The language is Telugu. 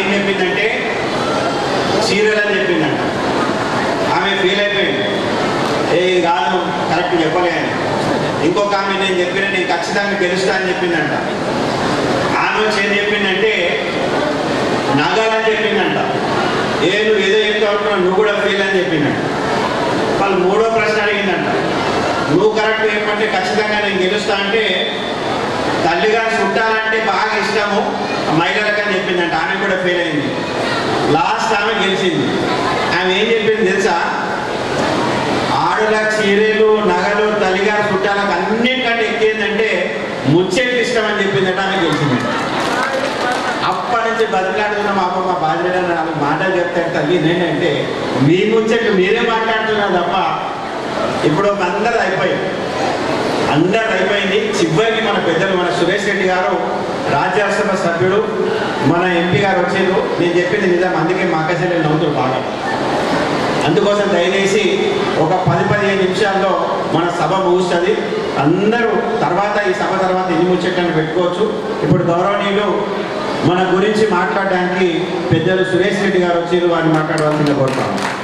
ఏం చెప్పిందంటే సీరియల్ అని చెప్పిందంట. ఆమె ఫీల్ అయిపోయింది. ఏ ఇది కాదు కరెక్ట్ చెప్పలేను ఇంకొక ఆమె నేను చెప్పిన నేను ఖచ్చితంగా గెలుస్తా అని చెప్పిందంట. ఆమె వచ్చి ఏం చెప్పిందంటే నగాలని చెప్పిందంట. ఏ నువ్వు ఏదో చెప్తా ఉంటున్నావు నువ్వు కూడా ఫీల్ అని చెప్పిందంట. వాళ్ళు మూడో ప్రశ్న అడిగిందంట. నువ్వు కరెక్ట్ చెప్పంటే ఖచ్చితంగా నేను గెలుస్తా అంటే తల్లిగారు చుట్టాలంటే బాగా ఇష్టము మహిళలకు ఆమె కూడా ఫెయిల్ అయింది. లాస్ట్ ఆమె గెలిచింది. ఆమె ఏం చెప్పింది తెలుసా? ఆడుల చీరలు నగలు తల్లిగారు చుట్టాలకు అన్నిటికంటే ఎక్కేందంటే ముచ్చెట్లు ఇష్టం అని చెప్పిందంట ఆమె గెలిచింది. అప్పటి నుంచి బదిలాడుతున్న మా అమ్మ మా బాధ్యత నాలుగు మాటలు చెప్తాడు తల్లి ఏంటంటే మీ ముచ్చట్లు మీరే మాట్లాడుతున్నారు తప్ప ఇప్పుడు అందరు అయిపోయింది. అందరు అయిపోయింది. చివరికి మన పెద్దలు మన సురేష్ రెడ్డి గారు రాజ్యసభ సభ్యుడు మన ఎంపీ గారు వచ్చారు నేను చెప్పింది నిజం అందుకే మా అక్కచెల్లెలు నవ్వుతారు బాగా అందుకోసం దయచేసి ఒక పది పదిహేను నిమిషాల్లో మన సభ ముగుస్తుంది. అందరూ తర్వాత ఈ సభ తర్వాత ఎన్ని ముచ్చట్లను పెట్టుకోవచ్చు. ఇప్పుడు గౌరవనీయులు మన గురించి మాట్లాడడానికి పెద్దలు సురేష్ రెడ్డి గారు వచ్చారు వారిని మాట్లాడవలసిందిగా కోరుతాము